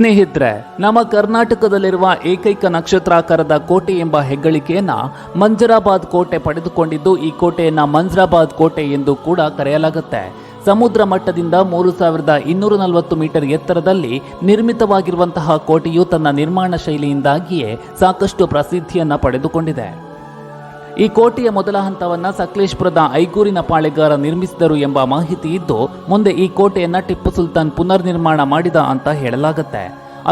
ಸ್ನೇಹಿತರೆ, ನಮ್ಮ ಕರ್ನಾಟಕದಲ್ಲಿರುವ ಏಕೈಕ ನಕ್ಷತ್ರಾಕಾರದ ಕೋಟೆ ಎಂಬ ಹೆಗ್ಗಳಿಕೆಯನ್ನ ಮಂಜರಾಬಾದ್ ಕೋಟೆ ಪಡೆದುಕೊಂಡಿದ್ದು, ಈ ಕೋಟೆಯನ್ನ ಮಂಜರಾಬಾದ್ ಕೋಟೆ ಎಂದು ಕೂಡ ಕರೆಯಲಾಗುತ್ತೆ. ಸಮುದ್ರ ಮಟ್ಟದಿಂದ ಮೂರು ಸಾವಿರದ ಇನ್ನೂರ ನಲವತ್ತು ಮೀಟರ್ ಎತ್ತರದಲ್ಲಿ ನಿರ್ಮಿತವಾಗಿರುವಂತಹ ಕೋಟೆಯು ತನ್ನ ನಿರ್ಮಾಣ ಶೈಲಿಯಿಂದಾಗಿಯೇ ಸಾಕಷ್ಟು ಪ್ರಸಿದ್ಧಿಯನ್ನ ಪಡೆದುಕೊಂಡಿದೆ. ಈ ಕೋಟೆಯ ಮೊದಲ ಹಂತವನ್ನ ಸಕಲೇಶ್ಪುರದ ಐಗೂರಿನ ಪಾಳೆಗಾರ ನಿರ್ಮಿಸಿದರು ಎಂಬ ಮಾಹಿತಿ ಇದ್ದು, ಮುಂದೆ ಈ ಕೋಟೆಯನ್ನ ಟಿಪ್ಪು ಸುಲ್ತಾನ್ ಪುನರ್ ನಿರ್ಮಾಣ ಮಾಡಿದ ಅಂತ ಹೇಳಲಾಗುತ್ತೆ.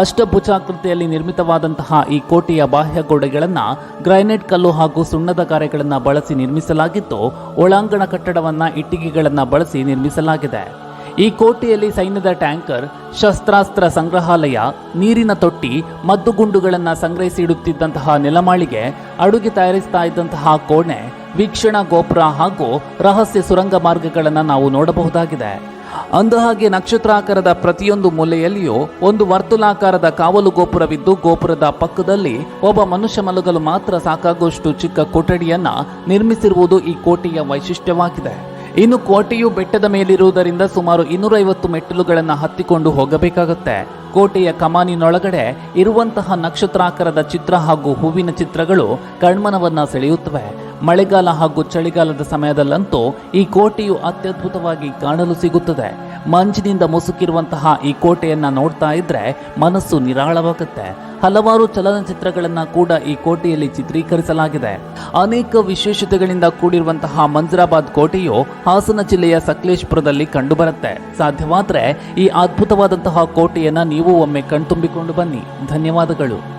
ಅಷ್ಟಭುಜಾಕೃತಿಯಲ್ಲಿ ನಿರ್ಮಿತವಾದಂತಹ ಈ ಕೋಟೆಯ ಬಾಹ್ಯ ಗೋಡೆಗಳನ್ನು ಗ್ರೈನೇಟ್ ಕಲ್ಲು ಹಾಗೂ ಸುಣ್ಣದ ಕಾರ್ಯಗಳನ್ನು ಬಳಸಿ ನಿರ್ಮಿಸಲಾಗಿದ್ದು, ಒಳಾಂಗಣ ಕಟ್ಟಡವನ್ನ ಇಟ್ಟಿಗೆಗಳನ್ನು ಬಳಸಿ ನಿರ್ಮಿಸಲಾಗಿದೆ. ಈ ಕೋಟೆಯಲ್ಲಿ ಸೈನ್ಯದ ಟ್ಯಾಂಕರ್, ಶಸ್ತ್ರಾಸ್ತ್ರ ಸಂಗ್ರಹಾಲಯ, ನೀರಿನ ತೊಟ್ಟಿ, ಮದ್ದುಗುಂಡುಗಳನ್ನು ಸಂಗ್ರಹಿಸಿ ಇಡುತ್ತಿದ್ದಂತಹ ನೆಲಮಾಳಿಗೆ ಅಡುಗೆ ತಯಾರಿಸ್ತಾ ಇದ್ದಂತಹ ಕೋಣೆ, ವೀಕ್ಷಣಾ ಗೋಪುರ ಹಾಗೂ ರಹಸ್ಯ ಸುರಂಗ ಮಾರ್ಗಗಳನ್ನು ನಾವು ನೋಡಬಹುದಾಗಿದೆ. ಅಂದಹಾಗೆ ನಕ್ಷತ್ರಾಕಾರದ ಪ್ರತಿಯೊಂದು ಮೂಲೆಯಲ್ಲಿಯೂ ಒಂದು ವರ್ತುಲಾಕಾರದ ಕಾವಲು ಗೋಪುರವಿದ್ದು, ಗೋಪುರದ ಪಕ್ಕದಲ್ಲಿ ಒಬ್ಬ ಮನುಷ್ಯ ಮಲಗಲು ಮಾತ್ರ ಸಾಕಾಗುವಷ್ಟು ಚಿಕ್ಕ ಕೊಠಡಿಯನ್ನ ನಿರ್ಮಿಸಿರುವುದು ಈ ಕೋಟೆಯ ವೈಶಿಷ್ಟ್ಯವಾಗಿದೆ. ಇನ್ನು ಕೋಟೆಯು ಬೆಟ್ಟದ ಮೇಲಿರುವುದರಿಂದ ಸುಮಾರು ಇನ್ನೂರೈವತ್ತು ಮೆಟ್ಟಿಲುಗಳನ್ನು ಹತ್ತಿಕೊಂಡು ಹೋಗಬೇಕಾಗುತ್ತೆ. ಕೋಟೆಯ ಕಮಾನಿನೊಳಗಡೆ ಇರುವಂತಹ ನಕ್ಷತ್ರಾಕಾರದ ಚಿತ್ರ ಹಾಗೂ ಹೂವಿನ ಚಿತ್ರಗಳು ಕಣ್ಮನವನ್ನ ಸೆಳೆಯುತ್ತವೆ. ಮಳೆಗಾಲ ಹಾಗೂ ಚಳಿಗಾಲದ ಸಮಯದಲ್ಲಂತೂ ಈ ಕೋಟೆಯು ಅತ್ಯದ್ಭುತವಾಗಿ ಕಾಣಲು ಸಿಗುತ್ತದೆ. ಮಂಜಿನಿಂದ ಮುಸುಕಿರುವಂತಹ ಈ ಕೋಟೆಯನ್ನ ನೋಡ್ತಾ ಇದ್ರೆ ಮನಸ್ಸು ನಿರಾಳವಾಗುತ್ತೆ. ಹಲವಾರು ಚಲನಚಿತ್ರಗಳನ್ನು ಕೂಡ ಈ ಕೋಟೆಯಲ್ಲಿ ಚಿತ್ರೀಕರಿಸಲಾಗಿದೆ. ಅನೇಕ ವಿಶೇಷತೆಗಳಿಂದ ಕೂಡಿರುವಂತಹ ಮಂಜರಾಬಾದ್ ಕೋಟೆಯು ಹಾಸನ ಜಿಲ್ಲೆಯ ಸಕಲೇಶ್ಪುರದಲ್ಲಿ ಕಂಡುಬರುತ್ತೆ. ಸಾಧ್ಯವಾದರೆ ಈ ಅದ್ಭುತವಾದಂತಹ ಕೋಟೆಯನ್ನ ನೀವು ಒಮ್ಮೆ ಕಣ್ತುಂಬಿಕೊಂಡು ಬನ್ನಿ. ಧನ್ಯವಾದಗಳು.